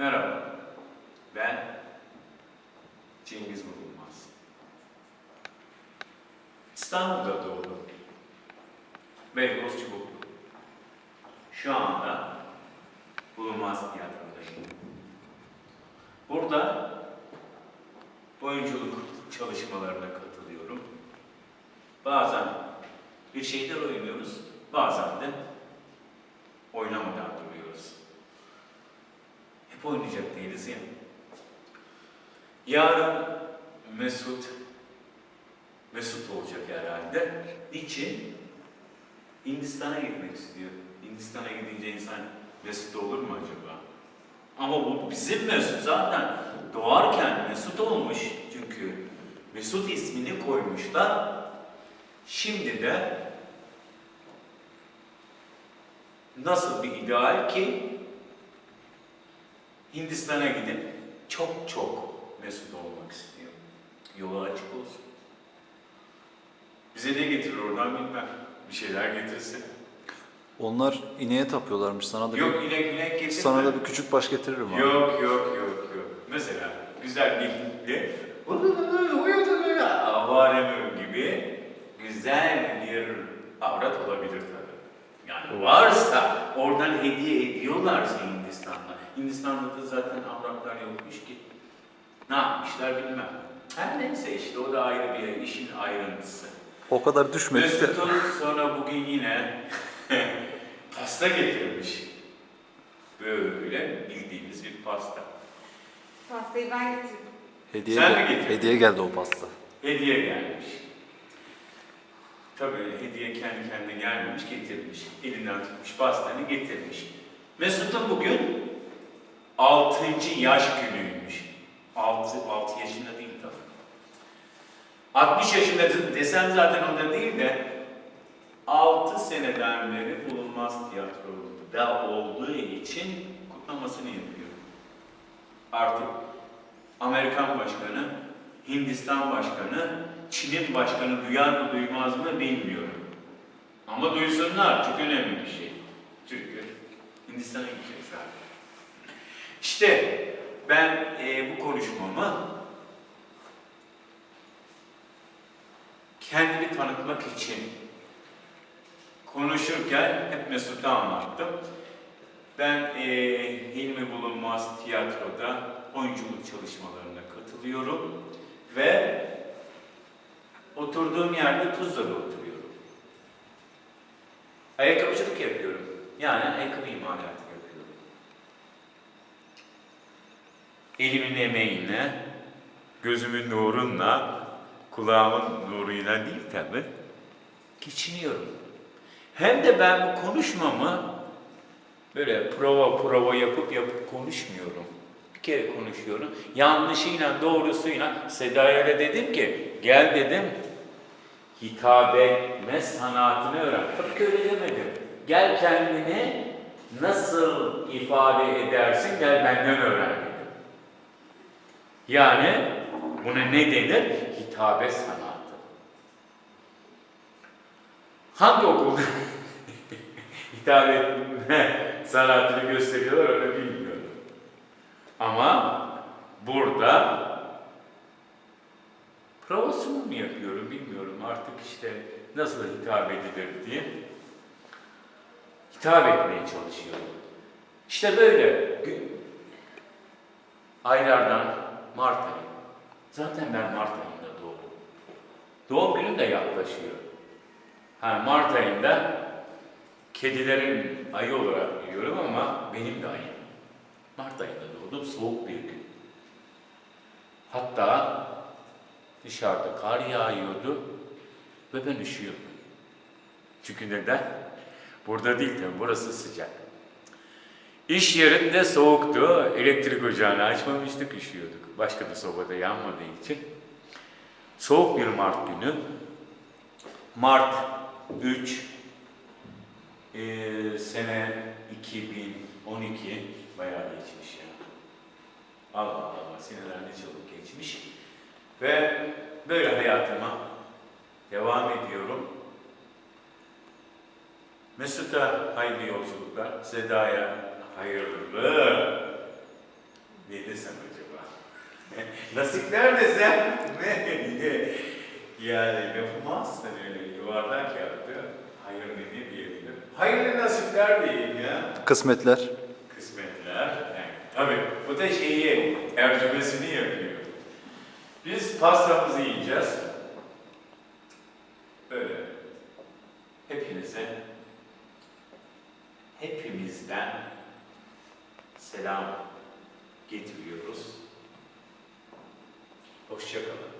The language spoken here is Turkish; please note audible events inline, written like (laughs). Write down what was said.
Merhaba, ben Cengiz Bulunmaz. İstanbul'da doğdum. Beykoz Çubuklu. Şu anda Bulunmaz Tiyatro'dayım. Burada oyunculuk çalışmalarına katılıyorum. Bazen bir şeyler oynuyoruz, bazen de oynamadan duruyoruz. Hep oynayacak değiliz ya. Yarın Mesut, Mesut olacak herhalde. Niçin? Hindistan'a gitmek istiyor. Hindistan'a gidince insan Mesut olur mu acaba? Ama bu bizim Mesut zaten doğarken Mesut olmuş. Çünkü Mesut ismini koymuşlar. Şimdi de nasıl bir ideal ki Hindistan'a gidip çok çok Mesut olmak istiyor. Yolu açık olsun. Bize ne getirir oradan bilmem. Bir şeyler getirsin. Onlar ineğe tapıyorlarmış. Sana da Yok bir, inek inek getirme. sana da bir küçük baş getiririm abi. Yok yok yok yok. Mesela güzel bir Hintli avaremim gibi güzel bir avrat olabilir tabii. Yani varsa oradan hediye ediyorlarsa Hindistan'da. Hindistan'da da zaten avratlar yokmuş ki. Ne yapmışlar bilmem. Her neyse işte o da ayrı bir işin ayrıntısı. O kadar düşmedik de. Mesut'un sonra bugün yine (laughs) pasta getirmiş. Böyle bildiğimiz bir pasta. Pastayı ben getirdim. Hediye, Sen mi getirdin? hediye geldi o pasta. Hediye gelmiş. Tabii hediye kendi kendine gelmemiş, getirmiş. Elinden tutmuş pastanı getirmiş. Mesut'un bugün 6. yaş günüymüş. 6, 6 yaşında değil tabii. 60 yaşında desem zaten o da değil de 6 seneden beri bulunmaz tiyatroda olduğu için kutlamasını yapıyor. Artık Amerikan başkanı, Hindistan başkanı, Çin'in başkanı duyar mı duymaz mı bilmiyorum. Ama duysunlar çok önemli bir şey. Çünkü Hindistan'a gidecek zaten. İşte ben e, bu konuşmamı kendimi tanıtmak için konuşurken hep Mesut'a anlattım. Ben e, Hilmi Bulunmaz Tiyatro'da oyunculuk çalışmalarına katılıyorum ve oturduğum yerde Tuzla'da oturuyorum. Ayakkabıcılık yapıyorum. Yani ayakkabı imalatı yapıyorum. Elimin emeğiyle, gözümün nurunla, kulağımın nuruyla değil tabi, geçiniyorum. Hem de ben bu konuşmamı böyle prova prova yapıp yapıp konuşmuyorum. Bir kere konuşuyorum. Yanlışıyla doğrusuyla Seda'ya da dedim ki gel dedim hitap etme sanatını öğren. Tabii öyle demedim. Gel kendini nasıl ifade edersin gel benden öğren. Yani buna ne denir? Hitabe sanatı. Hangi okulda (laughs) hitap (laughs) sanatını gösteriyorlar öyle bilmiyorum. Ama burada provasını mı yapıyorum bilmiyorum artık işte nasıl hitap edilir diye hitap etmeye çalışıyorum. İşte böyle aylardan Mart ayı. Zaten ben Mart ayında doğdum. Doğum günüm de yaklaşıyor. Ha, Mart ayında kedilerin ayı olarak biliyorum ama benim de ayım. Mart ayında doğdum, soğuk bir gün. Hatta dışarıda kar yağıyordu ve ben üşüyordum. Çünkü neden? Burada değil tabii, burası sıcak. İş yerinde soğuktu, elektrik ocağını açmamıştık, üşüyorduk. Başka bir sobada yanmadığı için. Soğuk bir Mart günü, Mart 3, ee, sene 2012 bayağı geçmiş ya. Allah Allah seneler ne çabuk geçmiş. Ve böyle hayatıma devam ediyorum. Mesut'a hayırlı yolculuklar, Seda'ya hayırlı Nasipler desem (laughs) ne? (laughs) yani yapılmaz tabii öyle yuvarlak yaptı. Hayır ne diyebilirim? Hayırlı nasipler diyeyim ya. Kısmetler. Kısmetler. Yani, tabii bu da şeyi, tercümesini yapıyor. Biz pastamızı yiyeceğiz. Böyle. Hepinize, hepimizden selam getiriyoruz. Hoşçakalın.